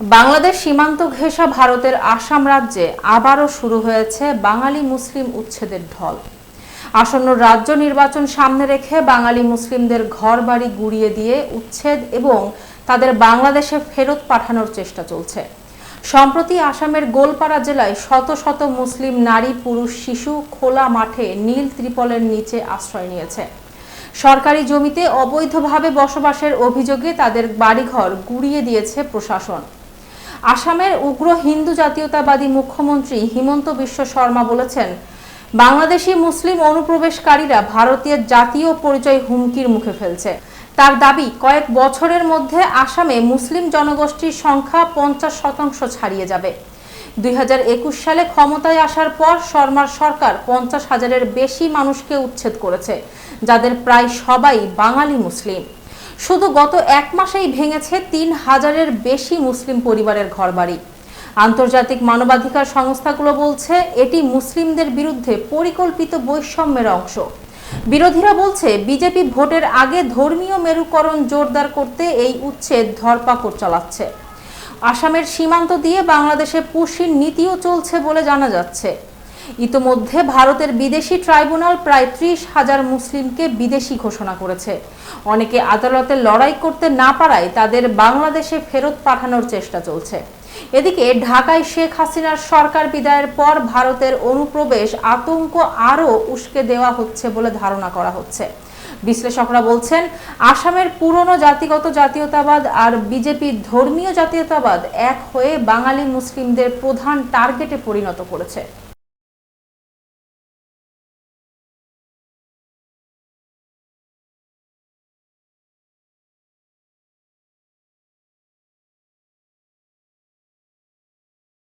বাংলাদেশ সীমান্ত ঘেঁষা ভারতের আসাম রাজ্যে আবারও শুরু হয়েছে বাঙালি মুসলিম উচ্ছেদের ঢল। আসন্ন রাজ্য নির্বাচন সামনে রেখে বাঙালি মুসলিমদের ঘর বাড়ি গুড়িয়ে দিয়ে উচ্ছেদ এবং তাদের বাংলাদেশে ফেরত পাঠানোর চেষ্টা চলছে। সম্প্রতি আসামের গোলপাড়া জেলায় শত শত মুসলিম নারী, পুরুষ, শিশু খোলা মাঠে নীল ত্রিপলের নিচে আশ্রয় নিয়েছে। সরকারি জমিতে অবৈধভাবে বসবাসের অভিযোগে তাদের বাড়িঘর গুড়িয়ে দিয়েছে প্রশাসন। আসামের উগ্র হিন্দু জাতীয়তাবাদী মুখ্যমন্ত্রী হিমন্ত বিশ্ব শর্মা বলেছেন, বাংলাদেশি মুসলিম অনুপ্রবেশকারীরা ভারতীয় জাতীয় পরিচয় হুমকির মুখে ফেলছে। তার দাবি, কয়েক বছরের মধ্যে আসামে মুসলিম জনগোষ্ঠীর সংখ্যা পঞ্চাশ শতাংশ ছাড়িয়ে যাবে। দুই হাজার একুশ সালে ক্ষমতায় আসার পর শর্মার সরকার পঞ্চাশ হাজারের বেশি মানুষকে উচ্ছেদ করেছে, যাদের প্রায় সবাই বাঙালি মুসলিম। শুধু গত এক মাসেই ভেঙেছে তিন হাজারের বেশি মুসলিম পরিবারের ঘরবাড়ি। আন্তর্জাতিক মানবাধিকার সংস্থাগুলো বলছে এটি মুসলিমদের বিরুদ্ধে পরিকল্পিত বৈষম্যের অংশ। বিরোধীরা বলছে বিজেপি ভোটের আগে ধর্মীয় মেরুকরণ জোরদার করতে এই উচ্ছেদ ধরপাকড় চালাচ্ছে। আসামের সীমান্ত দিয়ে বাংলাদেশে পুষির নীতিও চলছে বলে জানা যাচ্ছে। ইতোমধ্যে ভারতের বিদেশি ট্রাইব্যুনাল প্রায় ত্রিশ হাজার মুসলিমকে বিদেশি ঘোষণা করেছে। অনেকে আদালতে লড়াই করতে না পারায় তাদের বাংলাদেশে ফেরত পাঠানোর চেষ্টা চলছে। এদিকে ঢাকায় শেখ হাসিনার সরকার বিদায়ের পর ভারতের অনুপ্রবেশ আতঙ্ক আরও উস্কে দেওয়া হচ্ছে বলে ধারণা করা হচ্ছে। বিশ্লেষকরা বলছেন, আসামের পুরনো জাতিগত জাতীয়তাবাদ আর বিজেপির ধর্মীয় জাতীয়তাবাদ এক হয়ে বাঙালি মুসলিমদের প্রধান টার্গেটে পরিণত করেছে।